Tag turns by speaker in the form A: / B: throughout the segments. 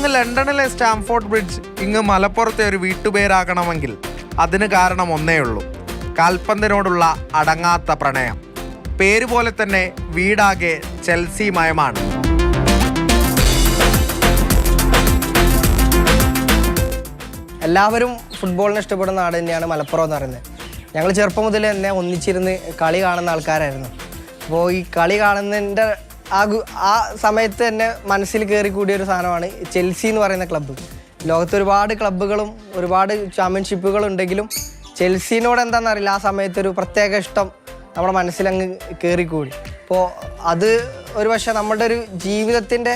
A: ലണ്ടനിലെ Stamford bridge ഇങ്ങ് മലപ്പുറത്തെ ഒരു വീട്ടുപേരാകണമെങ്കിൽ അതിന് കാരണം ഒന്നേ ഉള്ളൂ. കാൽപന്തിനോടുള്ള അടങ്ങാത്ത പ്രണയം. പേര് പോലെ തന്നെ വീടാകെ ചെൽസി മയമാണ്.
B: എല്ലാവരും ഫുട്ബോളിനെ ഇഷ്ടപ്പെടുന്ന നാട് തന്നെയാണ് മലപ്പുറം എന്ന് പറയുന്നത്. ഞങ്ങൾ ചെറുപ്പം മുതൽ തന്നെ ഒന്നിച്ചിരുന്ന് കളി കാണുന്ന ആൾക്കാരായിരുന്നു. അപ്പോൾ ഈ കളി കാണുന്നതിന്റെ ആ ആ സമയത്ത് തന്നെ മനസ്സിൽ കയറി കൂടിയ ഒരു സാധനമാണ് ചെൽസി എന്ന് പറയുന്ന ക്ലബ്ബ് ലോകത്ത് ഒരുപാട് ക്ലബ്ബുകളും ഒരുപാട് ചാമ്പ്യൻഷിപ്പുകളും ഉണ്ടെങ്കിലും ചെൽസിനോട് എന്താണെന്നറിയില്ല ആ സമയത്തൊരു പ്രത്യേക ഇഷ്ടം നമ്മുടെ മനസ്സിലങ്ങ് കയറിക്കൂടി അപ്പോൾ അത് ഒരു പക്ഷേ നമ്മുടെ ഒരു ജീവിതത്തിന്റെ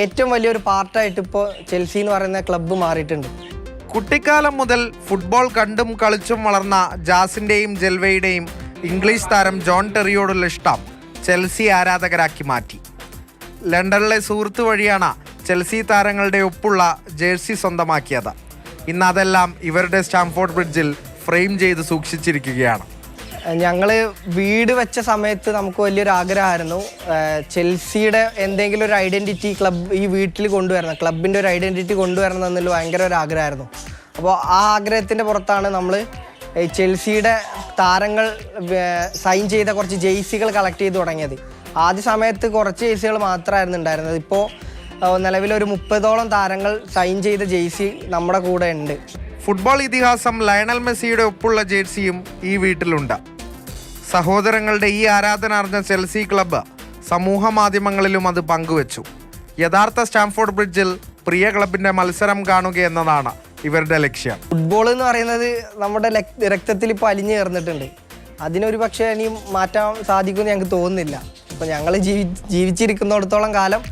B: ഏറ്റവും വലിയൊരു പാർട്ടായിട്ട് ഇപ്പോൾ ചെൽസി എന്ന് പറയുന്ന ക്ലബ്ബ് മാറിയിട്ടുണ്ട്.
A: കുട്ടിക്കാലം മുതൽ ഫുട്ബോൾ കണ്ടും കളിച്ചും വളർന്ന ജാസിന്റെയും ജെൽവയുടെയും ഇംഗ്ലീഷ് താരം ജോൺ ടെറിയോടുള്ള ഇഷ്ടം. ചെൽസി ആരാധകരാക്കി മാറ്റി. ലണ്ടനിലെ സുഹൃത്ത് വഴിയാണ് ചെൽസി താരങ്ങളുടെ ഒപ്പുള്ള ജേഴ്സി സ്വന്തമാക്കിയത്. ഇന്ന് അതെല്ലാം ഇവരുടെ സ്റ്റാംഫോർഡ് ബ്രിഡ്ജിൽ ഫ്രെയിം ചെയ്ത് സൂക്ഷിച്ചിരിക്കുകയാണ്.
B: ഞങ്ങൾ വീട് വെച്ച സമയത്ത് നമുക്ക് വലിയൊരു ആഗ്രഹമായിരുന്നു ചെൽസിയുടെ എന്തെങ്കിലും ഒരു ഐഡന്റിറ്റി ക്ലബ് ഈ വീട്ടിൽ കൊണ്ടുവരണം ക്ലബിന്റെ ഒരു ഐഡന്റിറ്റി കൊണ്ടുവരണം എന്നുള്ള ഭയങ്കര ഒരു ആഗ്രഹമായിരുന്നു. അപ്പോൾ ആ ആഗ്രഹത്തിന്റെ പുറത്താണ് നമ്മൾ ചെൽസിയുടെ താരങ്ങൾ സൈൻ ചെയ്ത കുറച്ച് ജെയ്സികൾ കളക്ട് ചെയ്ത് തുടങ്ങിയത്. ആദ്യ സമയത്ത് കുറച്ച് ജെയ്സികൾ മാത്രമായിരുന്നു ഉണ്ടായിരുന്നത്. ഇപ്പോൾ നിലവിലൊരു മുപ്പതോളം താരങ്ങൾ സൈൻ ചെയ്ത ജെയ്സി നമ്മുടെ കൂടെ ഉണ്ട്.
A: ഫുട്ബോൾ ഇതിഹാസം ലയണൽ മെസ്സിയുടെ ഒപ്പുള്ള ജേഴ്സിയും ഈ വീട്ടിലുണ്ട്. സഹോദരങ്ങളുടെ ഈ ആരാധന അറിഞ്ഞ ചെൽസി ക്ലബ്ബ് സമൂഹ മാധ്യമങ്ങളിലും അത് പങ്കുവച്ചു. യഥാർത്ഥ സ്റ്റാംഫോർഡ് ബ്രിഡ്ജിൽ പ്രിയ ക്ലബിന്റെ മത്സരം കാണുക എന്നതാണ് ഇവരുടെ ലക്ഷ്യം.
B: ഫുട്ബോൾ എന്ന് പറയുന്നത് നമ്മുടെ രക്തത്തിൽ ഇപ്പൊ അലിഞ്ഞു ചേർന്നിട്ടുണ്ട്. അതിനൊരു പക്ഷേ ഇനി മാറ്റാൻ സാധിക്കുമെന്ന് ഞങ്ങൾക്ക് തോന്നുന്നില്ല. അപ്പോൾ ഞങ്ങൾ ജീവി ജീവിച്ചിരിക്കുന്നിടത്തോളം കാലം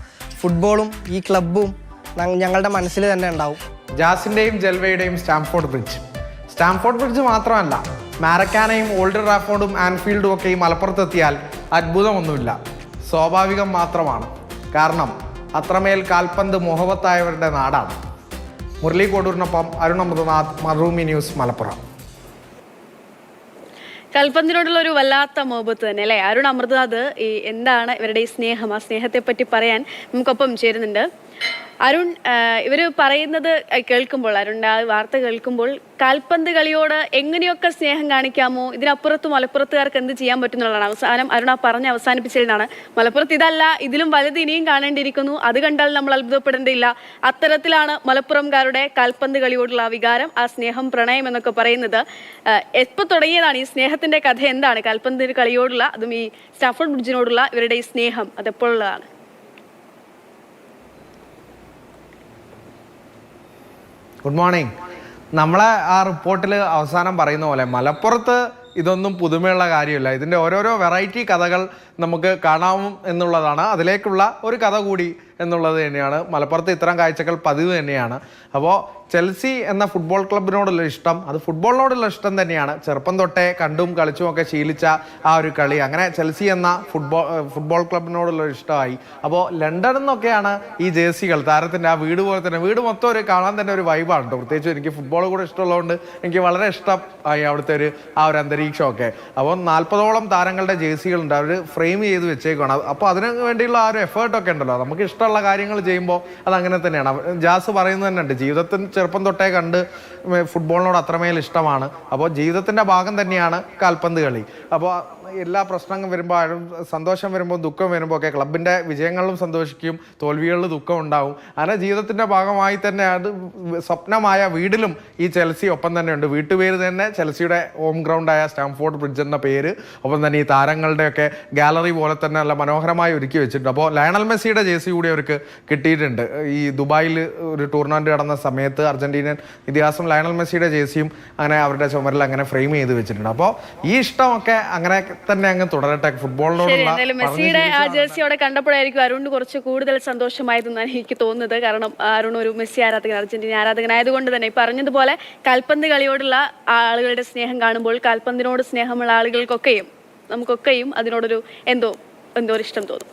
B: ഫുട്ബോളും ഈ ക്ലബും ഞങ്ങളുടെ മനസ്സിൽ തന്നെ ഉണ്ടാവും.
A: ജാസിന്റെയും ജൽവയുടെയും സ്റ്റാംഫോർഡ് ബ്രിഡ്ജ്. സ്റ്റാംഫോർഡ് ബ്രിഡ്ജ് മാത്രമല്ല മാരക്കാനയും ഓൾഡ് റാഫോർഡും ആൻഫീൽഡും ഒക്കെ ഈ മലപ്പുറത്തെത്തിയാൽ അത്ഭുതമൊന്നുമില്ല. സ്വാഭാവികം മാത്രമാണ്. കാരണം അത്രമേൽ കാൽപന്ത് മോഹവത്തായവരുടെ നാടാണ്. മുരളി കോടൂരിനൊപ്പം അരുണമൃതനാഥ് മറൂമി ന്യൂസ് മലപ്പുറം
C: കൽപ്പന്തിനോടുള്ള ഒരു വല്ലാത്ത മോഹബത്ത് തന്നെ അല്ലേ? അരുൺ അമൃതാദ് ഈ എന്താണ് ഇവരുടെ ഈ സ്നേഹം? ആ സ്നേഹത്തെ പറ്റി പറയാൻ നമുക്കൊപ്പം ചേരുന്നുണ്ട്. അരുൺ ഇവർ പറയുന്നത് കേൾക്കുമ്പോൾ അരുണിന്റെ ആ വാർത്ത കേൾക്കുമ്പോൾ കാൽപന്ത് കളിയോട് എങ്ങനെയൊക്കെ സ്നേഹം കാണിക്കാമോ ഇതിനപ്പുറത്ത് മലപ്പുറത്തുകാർക്ക് എന്ത് ചെയ്യാൻ പറ്റുന്നുള്ളതാണ് അവസാനം അരുൺ ആ പറഞ്ഞ് അവസാനിപ്പിച്ചതാണ് മലപ്പുറത്ത് ഇതല്ല ഇതിലും വലുത് ഇനിയും കാണേണ്ടിയിരിക്കുന്നു. അത് കണ്ടാൽ നമ്മൾ അത്ഭുതപ്പെടേണ്ടിയില്ല. അത്തരത്തിലാണ് മലപ്പുറംകാരുടെ കാൽപന്ത് കളിയോടുള്ള വികാരം ആ സ്നേഹം പ്രണയം എന്നൊക്കെ പറയുന്നത്. എപ്പോൾ തുടങ്ങിയതാണ് ഈ സ്നേഹത്തിന്റെ കഥ എന്താണ്? കൽപ്പന്തിന് കളിയോടുള്ള അതും ഈ സ്റ്റാഫോർഡ് ബ്രിഡ്ജിനോടുള്ള ഇവരുടെ ഈ സ്നേഹം അതെപ്പോഴുള്ളതാണ്?
A: ഗുഡ് മോർണിംഗ് നമ്മളെ ആ റിപ്പോർട്ടിൽ അവസാനം പറയുന്ന പോലെ മലപ്പുറത്ത് ഇതൊന്നും പുതുമയുള്ള കാര്യമില്ല. ഇതിന്റെ ഓരോരോ വെറൈറ്റി കഥകൾ നമുക്ക് കാണാവും എന്നുള്ളതാണ്. അതിലേക്കുള്ള ഒരു കഥ കൂടി എന്നുള്ളത് തന്നെയാണ്. മലപ്പുറത്ത് ഇത്തരം കാഴ്ചകൾ പതിവ് തന്നെയാണ്. അപ്പോൾ ചെൽസി എന്ന ഫുട്ബോൾ ക്ലബിനോടുള്ള ഇഷ്ടം അത് ഫുട്ബോളിനോടുള്ള ഇഷ്ടം തന്നെയാണ്. ചെറുപ്പം തൊട്ടേ കണ്ടും കളിച്ചും ഒക്കെ ശീലിച്ച ആ ഒരു കളി. അങ്ങനെ ചെൽസി എന്ന ഫുട്ബോൾ ഫുട്ബോൾ ക്ലബിനോടുള്ള ഇഷ്ടമായി. അപ്പോൾ ലണ്ടനിൽ നിന്നൊക്കെയാണ് ഈ ജേഴ്സികൾ താരത്തിന്റെ ആ വീട് പോലെ തന്നെ വീട് മൊത്തം ഒരു കാണാൻ തന്നെ ഒരു വൈബാണ് കേട്ടോ പ്രത്യേകിച്ച് എനിക്ക് ഫുട്ബോൾ കൂടെ ഇഷ്ടമുള്ളതുകൊണ്ട് എനിക്ക് വളരെ ഇഷ്ടമായി അവിടുത്തെ ഒരു ആ ഒരു അന്തരീക്ഷമൊക്കെ. അപ്പോൾ നാൽപ്പതോളം താരങ്ങളുടെ ജേഴ്സികളുണ്ട്. അവർ ഫ്രെയിം ചെയ്ത് വെച്ചേക്കുവാണ്. അപ്പോൾ അതിന് വേണ്ടിയുള്ള ആ ഒരു എഫേർട്ടൊക്കെ ഉണ്ടല്ലോ. നമുക്ക് ഇഷ്ടമുള്ള കാര്യങ്ങൾ ചെയ്യുമ്പോൾ അത് അങ്ങനെ തന്നെയാണ്. ജാസ് പറയുന്നത് തന്നെ ഉണ്ട് ജീവിതത്തിൽ ചെറുപ്പം തൊട്ടേ കണ്ട് ഫുട്ബോളിനോട് അത്രമേൽ ഇഷ്ടമാണ്. അപ്പോൾ ജീവിതത്തിന്റെ ഭാഗം തന്നെയാണ് കാൽപന്ത് കളി. അപ്പോൾ എല്ലാ പ്രശ്നങ്ങളും വരുമ്പോൾ സന്തോഷം വരുമ്പോൾ ദുഃഖം വരുമ്പോൾ ഒക്കെ ക്ലബിന്റെ വിജയങ്ങളിലും സന്തോഷിക്കും തോൽവികളിലും ദുഃഖം ഉണ്ടാവും. അങ്ങനെ ജീവിതത്തിന്റെ ഭാഗമായി തന്നെ അത് സ്വപ്നമായ വീടിലും ഈ ചെൽസി ഒപ്പം തന്നെ ഉണ്ട്. വീട്ടുപേര് തന്നെ ചെൽസിയുടെ ഹോം ഗ്രൗണ്ടായ സ്റ്റാംഫോർഡ് ബ്രിഡ്ജ് എന്ന പേര് ഒപ്പം തന്നെ ഈ താരങ്ങളുടെയൊക്കെ ഗാലറി പോലെ തന്നെ നല്ല മനോഹരമായി ഒരുക്കി വെച്ചിട്ടുണ്ട്. അപ്പോൾ ലയണൽ മെസ്സിയുടെ ജേഴ്സി കൂടി അവർക്ക് കിട്ടിയിട്ടുണ്ട്. ഈ ദുബായിൽ ഒരു ടൂർണമെന്റ് നടന്ന സമയത്ത് അർജന്റീനൻ ഇതിഹാസം ലയണൽ മെസ്സിയുടെ ജേഴ്സിയും അങ്ങനെ അവരുടെ ചുമരിൽ അങ്ങനെ ഫ്രെയിം ചെയ്ത് വെച്ചിട്ടുണ്ട്. അപ്പോൾ ഈ ഇഷ്ടമൊക്കെ അങ്ങനെ തന്നെ അങ്ങ് തുടരട്ടെ. ഫുട്ബോളിനോടുള്ള
C: എന്തായാലും മെസ്സിയുടെ ആ ജേഴ്സി അവിടെ കണ്ടപ്പോഴായിരിക്കും അരുണിന് കുറച്ച് കൂടുതൽ സന്തോഷമായതെന്നാണ് എനിക്ക് തോന്നുന്നത്. കാരണം അരുൺ ഒരു മെസ്സി ആരാധകൻ അർജന്റീന ആരാധകനായതുകൊണ്ട് തന്നെ ഈ പറഞ്ഞതുപോലെ കാൽപന്ത് കളിയോടുള്ള ആളുകളുടെ സ്നേഹം കാണുമ്പോൾ കാൽപന്തിനോട് സ്നേഹമുള്ള ആളുകൾക്കൊക്കെയും നമുക്കൊക്കെയും അതിനോടൊരു എന്തോ എന്തോ ഒരു ഇഷ്ടം തോന്നും.